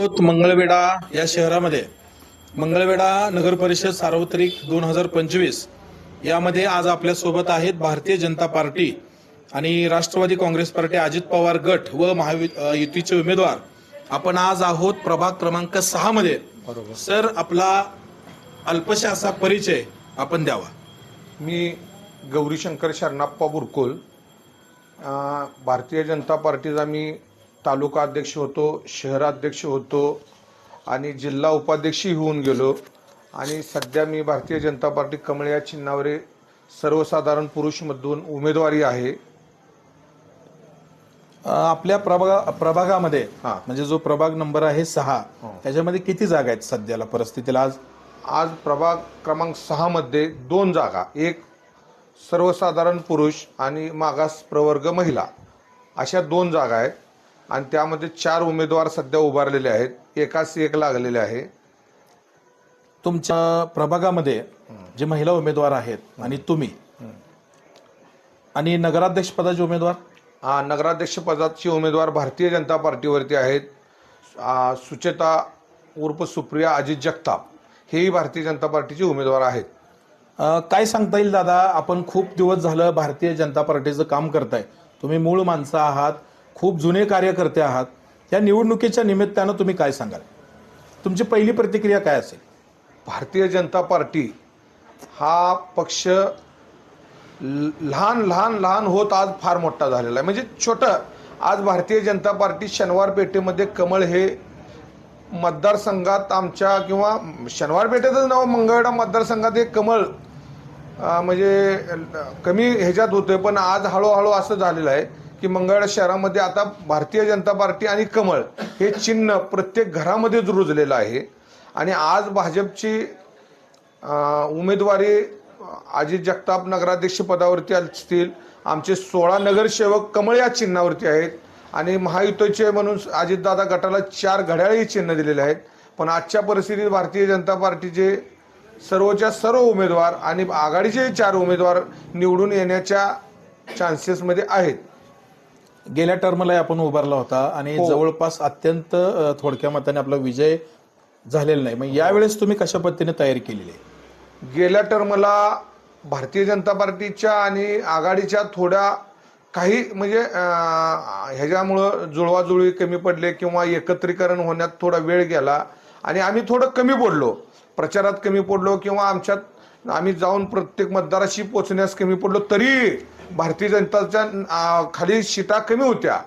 मंगळवेढा या शहरामध्ये मंगळवेढा नगर परिषद सार्वत्रिक दोन हजार पंचवीस यामध्ये आज आपल्यासोबत आहेत भारतीय जनता पार्टी आणि राष्ट्रवादी काँग्रेस पार्टी अजित पवार गट व महायुतीचे उमेदवार. आपण आज आहोत प्रभाग क्रमांक सहा मध्ये. सर आपला अल्पशा असा परिचय आपण द्यावा. मी गौरीशंकर शरणाप्पा बुरकुल. भारतीय जनता पार्टीचा मी तालुका अध्यक्ष होतो शहराध्यक्ष होतो आणि जिल्हा उपाध्यक्षही होऊन गेलो आणि सध्या मी भारतीय जनता पार्टी कमळ या चिन्हावर सर्वसाधारण पुरुषमधून उमेदवारी आहे आपल्या प्रभागा प्रभागामध्ये हा. म्हणजे जो प्रभाग नंबर आहे सहा हो. त्याच्यामध्ये किती जागा आहेत सध्याला परिस्थितीला आज आज प्रभाग क्रमांक सहामध्ये दोन जागा एक सर्वसाधारण पुरुष आणि मागास प्रवर्ग महिला अशा दोन जागा आहेत आणि त्यामध्ये चार उमेदवार सध्या उभारलेले आहेत. एकाच एक लागलेले आहे. तुमच्या प्रभागामध्ये जे महिला उमेदवार आहेत आणि तुम्ही आणि नगराध्यक्ष पदाचे उमेदवार? आ, नगराध्यक्ष पदाचे उमेदवार भारतीय जनता पार्टीवरती आहेत. सुचेता उर्फ सुप्रिया अजित जगताप हेही भारतीय जनता पार्टीचे उमेदवार आहेत. काय सांगता येईल दादा? आपण खूप दिवस झालं भारतीय जनता पार्टीचं काम करताय. तुम्ही मूळ माणसं आहात. खूप जुने कार्यकर्ते आहात या निवडणुकीच्या निमित्तानं तुम्ही काय सांगाल? तुमची पहिली प्रतिक्रिया काय असेल? भारतीय जनता पार्टी हा पक्ष ल- लहान लहान लहान होत आज फार मोठा झालेला आहे. म्हणजे छोटं आज भारतीय जनता पार्टी शनिवार पेठेमध्ये कमळ हे मतदारसंघात आमच्या किंवा शनिवार पेठेतच नाव मंगळवेढा मतदारसंघात हे कमळ म्हणजे कमी ह्याच्यात होतं पण आज हळूहळू असं झालेलं आहे. की मंगळवेढा शहरामध्ये आता भारतीय जनता पार्टी आणि कमळ हे चिन्ह प्रत्येक घरामध्येच रुजलेलं आहे. आणि आज भाजपची उमेदवारी अजित जगताप नगराध्यक्ष पदावरती असतील आमचे सोळा नगरसेवक कमळ या चिन्हावरती आहेत. आणि महायुतीचे म्हणून अजितदादा गटाला चार घड्याळही चिन्ह दिलेले आहेत. पण आजच्या परिस्थितीत भारतीय जनता पार्टीचे सर्वच्या सर्व उमेदवार आणि आघाडीचे चार उमेदवार निवडून येण्याच्या चान्सेसमध्ये आहेत. गेल्या टर्मला आपण उभारला होता आणि हो. जवळपास अत्यंत अ, थोडक्या मताने आपला विजय झालेला नाही. मग यावेळेस तुम्ही कशा पद्धतीने तयारी केलेली आहे? गेल्या टर्मला भारतीय जनता पार्टीच्या आणि आघाडीच्या थोड्या काही म्हणजे अं, ह्याच्यामुळं जुळवाजुळवी कमी पडले किंवा एकत्रीकरण होण्यात थोडा वेळ गेला आणि आम्ही थोडं कमी पडलो. प्रचारात कमी पडलो किंवा आमच्यात आम्ही जाऊन प्रत्येक मतदाराशी पोचण्यास कमी पडलो तरी भारतीय जनताच्या खाली शिटा कमी होत्या.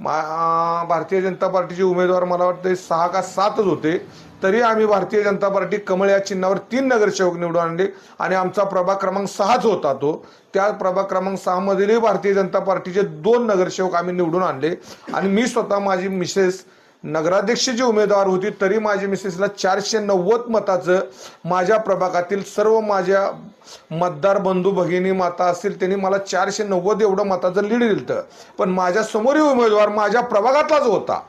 मा- भारतीय जनता पार्टीचे उमेदवार मला वाटतं सहा का सातच होते. तरी आम्ही भारतीय जनता पार्टी कमळ या चिन्हावर तीन नगरसेवक निवडून आणले आणि आमचा प्रभाग क्रमांक सहाच होता तो. त्या प्रभाग क्रमांक सहामधीलही भारतीय जनता पार्टीचे दोन नगरसेवक आम्ही निवडून आणले. आणि मी स्वतः माझी मिसेस नगराध्यक्ष जी उमेदवार होती तरी माझ्या मिसेसला चारशे नव्वद मताचं माझ्या प्रभागातील सर्व माझ्या मतदार बंधू भगिनी माता असतील त्यांनी मला चारशे नव्वद एवढं मताचं लीड दिलं पण माझ्या समोरील उमेदवार माझ्या प्रभागातलाच होता.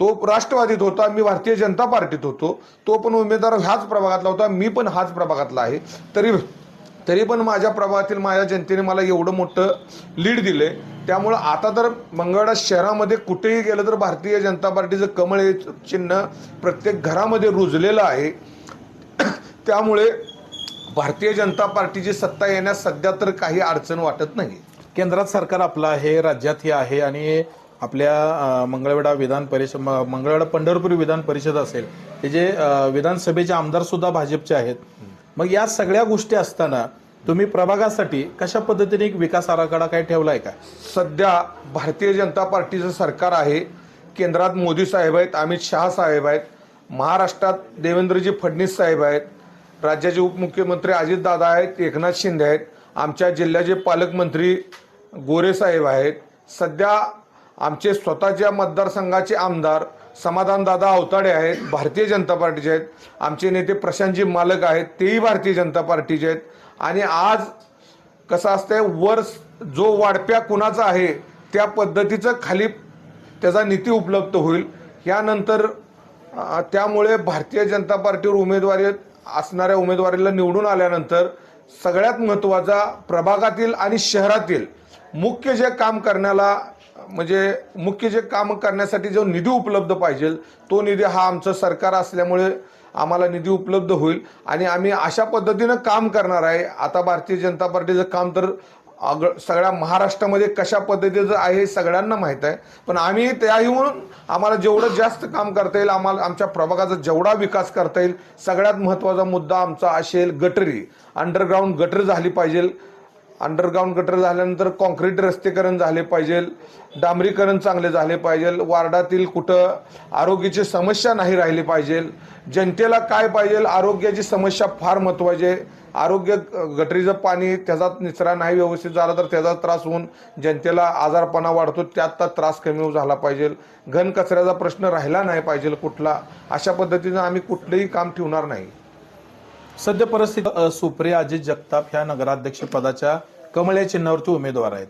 तो राष्ट्रवादीत होता मी भारतीय जनता पार्टीत होतो. तो पण उमेदवार ह्याच प्रभागातला होता मी पण हाच प्रभागातला आहे. तरी तरी पण माझ्या प्रभागातील माझ्या जनतेने मला एवढं मोठं लीड दिले त्यामुळं आता तर मंगळवेढा शहरामध्ये कुठेही गेलं तर भारतीय जनता पार्टीचं कमळ हे चिन्ह प्रत्येक घरामध्ये रुजलेलं आहे. त्यामुळे भारतीय जनता पार्टीची सत्ता येण्यास सध्या तर काही अडचण वाटत नाही केंद्रात सरकार आपलं आहे राज्यातही आहे आणि आपल्या मंगळवेढा विधान परिषद म- मंगळवेढा पंढरपूर विधान परिषद असेल ते जे विधानसभेचे आमदार सुद्धा भाजपचे आहेत मग या सगळ्या गोष्टी असताना तुम्ही प्रभागासाठी कशा पद्धतीने एक विकास आराखडा काय ठेवलाय का? सध्या भारतीय जनता पार्टीचं सरकार आहे. केंद्रात मोदी साहेब आहेत अमित शहा साहेब आहेत महाराष्ट्रात देवेंद्रजी फडणवीस साहेब आहेत राज्याचे उपमुख्यमंत्री अजितदादा आहेत एकनाथ शिंदे आहेत आमच्या जिल्ह्याचे पालकमंत्री गोरे साहेब आहेत. सध्या आमचे स्वतःच्या मतदारसंघाचे आमदार समाधानदादा अवताडे आहेत भारतीय जनता पार्टीचे आहेत आमचे नेते प्रशांतजी मालक आहेत तेही भारतीय जनता पार्टीचे आहेत. आणि आज कसं असतंय वर जो वाढप्या कुणाचा आहे त्या पद्धतीचं खाली त्याचा नीती उपलब्ध होईल. यानंतर त्यामुळे भारतीय जनता पार्टीवर उमेदवारी असणाऱ्या उमेदवारीला निवडून आल्यानंतर सगळ्यात महत्त्वाचा प्रभागातील आणि शहरातील मुख्य जे काम करण्याला म्हणजे मुख्य जे काम करण्यासाठी जो निधी उपलब्ध पाहिजे तो निधी हा आमचं सरकार असल्यामुळे आम्हाला निधी उपलब्ध होईल. आणि आम्ही अशा पद्धतीनं काम करणार आहे. आता भारतीय जनता पार्टीचं काम तर अग सगळ्या महाराष्ट्रामध्ये कशा पद्धतीचं आहे हे सगळ्यांना माहीत आहे. पण आम्ही त्याही म्हणून आम्हाला जेवढं जास्त काम करता येईल आम्हाला आमच्या प्रभागाचा जेवढा विकास करता येईल सगळ्यात महत्त्वाचा मुद्दा आमचा असेल गटरी. अंडरग्राऊंड गटर झाली पाहिजे. अंडरग्राऊंड गटर झाल्यानंतर कॉन्क्रीट रस्तेकरण झाले पाहिजे डांबरीकरण चांगले झाले पाहिजे वार्डातील कुठं आरोग्याची समस्या नाही राहिली पाहिजे. जनतेला काय पाहिजे? आरोग्याची समस्या फार महत्वाची आहे. आरोग्य गटरीचं पाणी त्याचा निचरा नाही व्यवस्थित झाला तर त्याचा त्रास होऊन जनतेला आजारपणा वाढतो त्यात त्रास कमी झाला पाहिजे. घन कचऱ्याचा प्रश्न राहिला नाही पाहिजे कुठला. अशा पद्धतीनं आम्ही कुठलंही काम ठेवणार नाही. सद्य परिस्थिती सुप्रिया अजित जगताप ह्या नगराध्यक्ष पदाच्या कमळ या चिन्हावरती उमेदवार आहेत.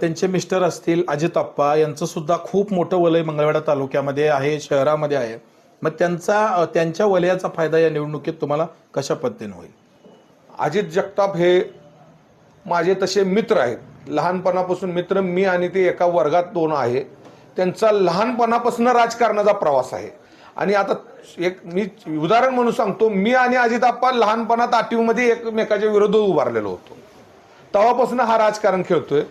त्यांचे मिस्टर असतील अजित अप्पा यांचं सुद्धा खूप मोठं वलय मंगळवेढा तालुक्यामध्ये आहे शहरामध्ये आहे. मग त्यांचा त्यांच्या वलयाचा फायदा या निवडणुकीत तुम्हाला कशा पद्धतीने होईल? अजित जगताप हे माझे तसे मित्र आहेत. लहानपणापासून मित्र मी आणि ते एका वर्गात दोन आहे. त्यांचा लहानपणापासून राजकारणाचा प्रवास आहे. आणि आता एक मी उदाहरण म्हणून सांगतो मी आणि अजिताप्पा लहानपणात आठवीमध्ये एकमेकाच्या विरोधात उभारलेलो होतो. तेव्हापासून हा राजकारण खेळतोय.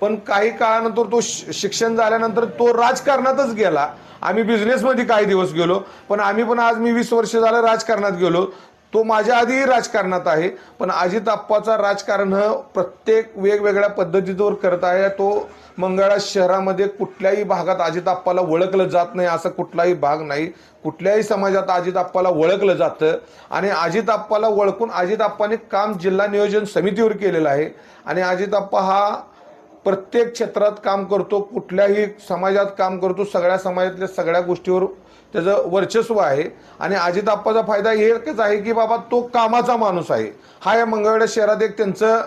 पण काही काळानंतर तो शि- शिक्षण झाल्यानंतर तो राजकारणातच गेला. आम्ही बिझनेसमध्ये काही दिवस गेलो पण आम्ही पण आज मी वीस वर्ष झालं राजकारणात गेलो. तो माझ्या आधीही राजकारणात आहे पण अजित आप्पाचा राजकारण प्रत्येक वेगवेगळ्या पद्धतीवर करत आहे. तो मंगळा शहरामध्ये कुठल्याही भागात अजित आप्पाला ओळखलं जात नाही असं कुठलाही भाग नाही. कुठल्याही समाजात अजित आप्पाला ओळखलं जातं. आणि अजित आप्पाला ओळखून अजित आप्पाने काम जिल्हा नियोजन समितीवर केलेलं आहे. आणि अजित आप्पा हा प्रत्येक क्षेत्रात काम करतो कुठल्याही समाजात काम करतो सगळ्या समाजातल्या सगळ्या गोष्टीवर त्याचं वर्चस्व आहे. आणि अजित फायदा फायदा एकच आहे की बाबा तो कामाचा माणूस आहे. हा या मंगळवेढा शहरात एक त्यांचं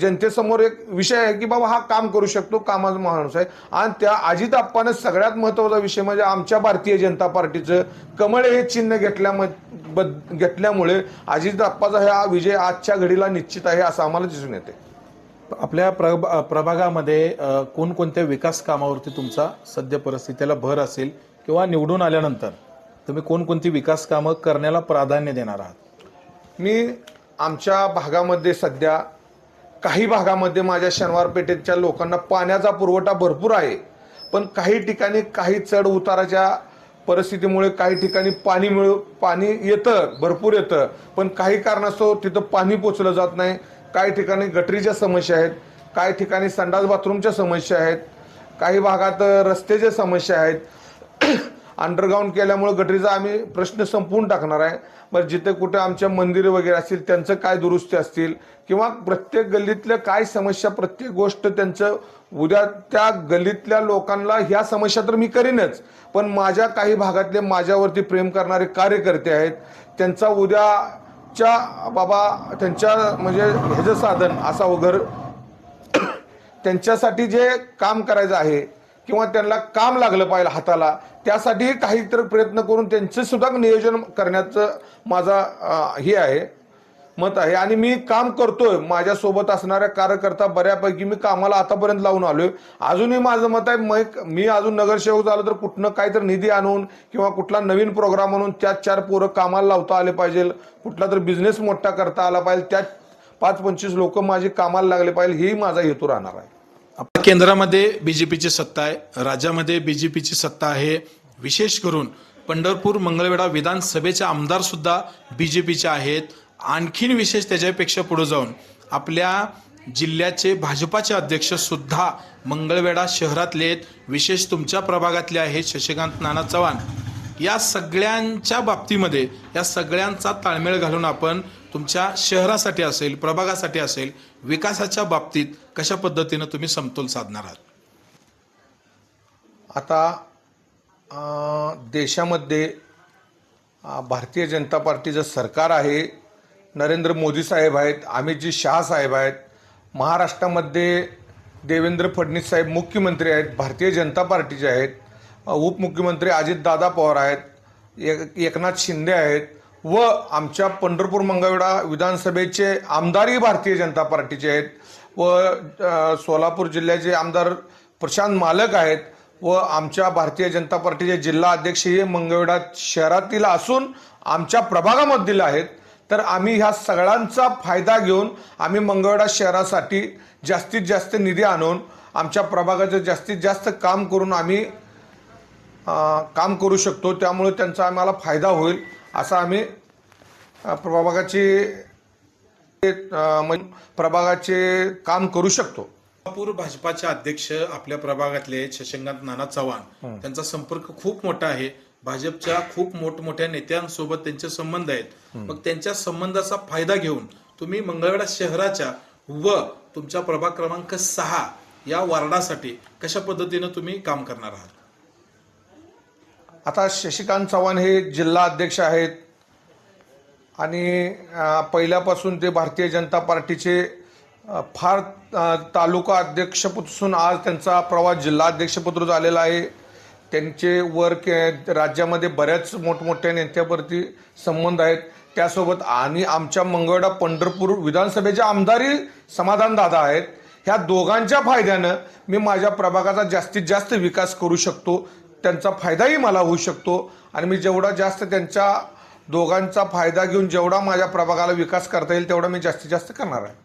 जनतेसमोर एक विषय आहे की बाबा हा काम करू शकतो कामाचा माणूस आहे. आणि त्या अजित आप्पानं सगळ्यात महत्त्वाचा विषय म्हणजे आमच्या भारतीय जनता पार्टीचं कमळ हे चिन्ह घेतल्या घेतल्यामुळे अजितआप्पाचा हा विजय आजच्या घडीला निश्चित आहे असं आम्हाला दिसून येते. आपल्या प्रभ प्रभागामध्ये कोणकोणत्या विकास कामावरती तुमचा सद्य परिस्थितीला भर असेल किंवा निवडून आल्यानंतर तुम्ही कोणकोणती विकास कामं करण्याला प्राधान्य देणार आहात? मी आमच्या भागामध्ये सध्या काही भागामध्ये माझ्या शनिवार पेठेच्या लोकांना पाण्याचा पुरवठा भरपूर आहे. पण काही ठिकाणी काही चढ उताराच्या परिस्थितीमुळे काही ठिकाणी पाणी मिळ पाणी येतं भरपूर येतं. पण काही कारणास्तव तिथं पाणी पोचलं जात नाही. काही ठिकाणी गटरीच्या समस्या आहेत. काही ठिकाणी संडास बाथरूमच्या समस्या आहेत. काही भागात रस्त्याच्या समस्या आहेत. अंडरग्राऊंड केल्यामुळे गटरीचा आम्ही प्रश्न संपवून टाकणार आहे. बरं जिथे कुठे आमच्या मंदिरं वगैरे असतील त्यांचं काय दुरुस्ती असतील किंवा प्रत्येक गल्लीतल्या काय समस्या प्रत्येक गोष्ट त्यांचं उद्या त्या गल्लीतल्या लोकांना ह्या समस्या तर मी करीनच पण माझ्या काही भागातले माझ्यावरती प्रेम करणारे कार्यकर्ते आहेत. त्यांचा उद्याच्या बाबा त्यांच्या म्हणजे ह्याचं साधन असा वगैरे त्यांच्यासाठी जे काम करायचं आहे किंवा त्यांना काम लागलं पाहिजे हाताला त्यासाठी काहीतरी प्रयत्न करून त्यांचं सुद्धा नियोजन करण्याचं माझा हे आहे मत आहे. आणि मी काम करतोय माझ्यासोबत असणाऱ्या कार्यकर्ता बऱ्यापैकी मी कामाला आतापर्यंत लावून आलोय. अजूनही माझं मत आहे मै- मी अजून नगरसेवक झालो तर कुठनं काहीतरी निधी आणून किंवा कुठला नवीन प्रोग्राम आणून त्यात चार पोरं कामाला लावता आले पाहिजे. कुठला तर बिझनेस मोठा करता आला पाहिजे. त्यात पाच पंचवीस लोक माझी कामाला लागले पाहिजे हेही माझा हेतू राहणार आहे. आपल्या केंद्रामध्ये बीजेपीची सत्ता आहे राज्यामध्ये बीजेपीची सत्ता आहे विशेष करून पंढरपूर मंगळवेढा विधानसभेचे आमदार सुद्धा बीजेपीचे आहेत. आणखीन विशेष त्याच्यापेक्षा पुढे जाऊन आपल्या जिल्ह्याचे भाजपाचे अध्यक्ष सुद्धा मंगळवेढा शहरातले आहेत. विशेष तुमच्या प्रभागातले आहेत शशिकांत नाना चव्हाण. या सगळ्यांच्या बाबतीमध्ये या सगळ्यांचा ताळमेळ घालून आपण तुमच्या शहरासाठी असेल प्रभागासाठी असेल विकासाच्या बाबतीत कशा पद्धतीनं तुम्ही समतोल साधणार आहात? आता देशामध्ये भारतीय जनता पार्टीचं सरकार आहे नरेंद्र मोदी साहेब आहेत अमितजी शाह साहेब आहेत महाराष्ट्रामध्ये देवेंद्र फडणवीस साहेब मुख्यमंत्री आहेत भारतीय जनता पार्टीचे आहेत उपमुख्यमंत्री अजितदादा पवार आहेत एक एकनाथ शिंदे आहेत व आमच्या पंढरपूर मंगळवेढा विधानसभेचे आमदारही भारतीय जनता पार्टीचे आहेत व सोलापूर जिल्ह्याचे आमदार प्रशांत मालक आहेत व आमच्या भारतीय जनता पार्टीचे जिल्हा अध्यक्ष हे मंगळवेढा शहरातील असून आमच्या प्रभागामधील आहेत. तर आम्ही ह्या सगळ्यांचा फायदा घेऊन आम्ही मंगळवेढा शहरासाठी जास्तीत जास्त निधी आणून आमच्या प्रभागाचं जास्तीत जास्त काम करून आम्ही काम करू शकतो. त्यामुळे त्यांचा आम्हाला फायदा होईल. असा आम्ही प्रभागाची प्रभागाचे काम करू शकतो. कोल्हापूर भाजपाचे अध्यक्ष आपल्या प्रभागातले शशिकांत नाना चव्हाण त्यांचा संपर्क खूप मोठा आहे. भाजपच्या खूप मोठमोठ्या नेत्यांसोबत त्यांचे संबंध आहेत. मग त्यांच्या संबंधाचा फायदा घेऊन तुम्ही मंगळवेढा शहराच्या व तुमच्या प्रभाग क्रमांक सहा या वार्डासाठी कशा पद्धतीनं तुम्ही काम करणार आहात? आता शशिकांत चव्हाण हे जिल्हा अध्यक्ष आहेत. आणि पहिल्यापासून ते भारतीय जनता पार्टीचे फार तालुका अध्यक्षपासून आज त्यांचा प्रवास जिल्हा अध्यक्षपत्र झालेला आहे. त्यांचे वर के राज्यामध्ये बऱ्याच मोठमोठ्या नेत्यावरती संबंध आहेत. त्यासोबत आणि आमच्या मंगळवेढा पंढरपूर विधानसभेचे आमदारही समाधान दादा आहेत. ह्या दोघांच्या फायद्यानं मी माझ्या प्रभागाचा जास्तीत जास्त विकास करू शकतो. त्यांचा फायदाही मला होऊ शकतो. आणि मी जेवढा जास्त त्यांच्या दोघांचा फायदा घेऊन जेवढा माझ्या प्रभागाला विकास करता येईल तेवढा मी जास्तीत जास्त करणार आहे.